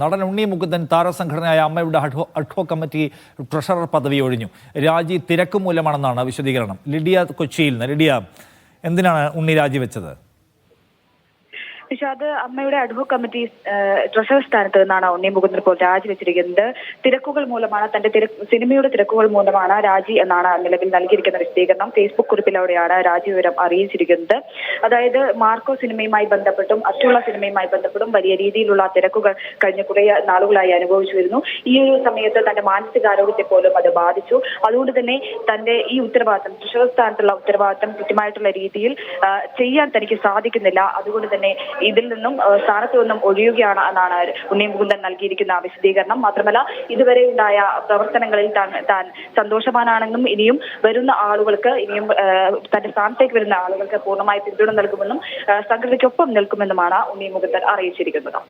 നടൻ ഉണ്ണി മുകുന്ദൻ താരസംഘടനയായ അമ്മയുടെ അഡ്ഹോ committee treasurer പദവി ഒഴിഞ്ഞു. രാജി തിരക്ക് മൂലമാണെന്നാണ് വിശദീകരണം. ലിഡിയ കൊച്ചിയിൽ നിന്ന്. ലിഡിയ എന്തിനാണ് ഉണ്ണി രാജിവെച്ചത്? നിഷാദ് അമ്മയുടെ അഡ്വോ കമ്മിറ്റി ട്രഷറർ സ്ഥാനത്ത് നിന്നാണ് ഉണ്ണി മുകുന്ദൻ ഇപ്പോൾ രാജിവെച്ചിരിക്കുന്നത്. തിരക്കുകൾ മൂലമാണ് തന്റെ സിനിമയുടെ തിരക്കുകൾ മൂലമാണ് രാജി എന്നാണ് നിലവിൽ നൽകിയിരിക്കുന്ന വിശദീകരണം. ഫേസ്ബുക്ക് കുറിപ്പിലൂടെയാണ് രാജി വിവരം അറിയിച്ചിരിക്കുന്നത്. അതായത് മാർക്കോ സിനിമയുമായി ബന്ധപ്പെട്ടും അറ്റുള്ള സിനിമയുമായി ബന്ധപ്പെട്ടും വലിയ രീതിയിലുള്ള തിരക്കുകൾ കഴിഞ്ഞ കുറേ നാളുകളായി അനുഭവിച്ചു വരുന്നു. ഈ ഒരു സമയത്ത് തന്റെ മാനസികാരോഗ്യത്തെ പോലും അത് ബാധിച്ചു. അതുകൊണ്ട് തന്നെ തന്റെ ഈ ഉത്തരവാദിത്തം ട്രഷറർ സ്ഥാനത്തുള്ള ഉത്തരവാദിത്തം കൃത്യമായിട്ടുള്ള രീതിയിൽ ചെയ്യാൻ തനിക്ക് സാധിക്കുന്നില്ല. അതുകൊണ്ട് തന്നെ ഇതിൽ നിന്നും സ്ഥാനത്ത് നിന്നും ഒഴിയുകയാണ് എന്നാണ് ഉണ്ണി മുകുന്ദൻ നൽകിയിരിക്കുന്ന വിശദീകരണം. മാത്രമല്ല ഇതുവരെ ഉണ്ടായ പ്രവർത്തനങ്ങളിൽ താൻ താൻ സന്തോഷവാനാണെന്നും ഇനിയും വരുന്ന ആളുകൾക്ക് ഇനിയും തന്റെ സ്ഥാനത്തേക്ക് വരുന്ന ആളുകൾക്ക് പൂർണമായി പിന്തുണ നൽകുമെന്നും സംഘടനയ്ക്കൊപ്പം നിൽക്കുമെന്നുമാണ് ഉണ്ണി മുകുന്ദൻ അറിയിച്ചിരിക്കുന്നത്.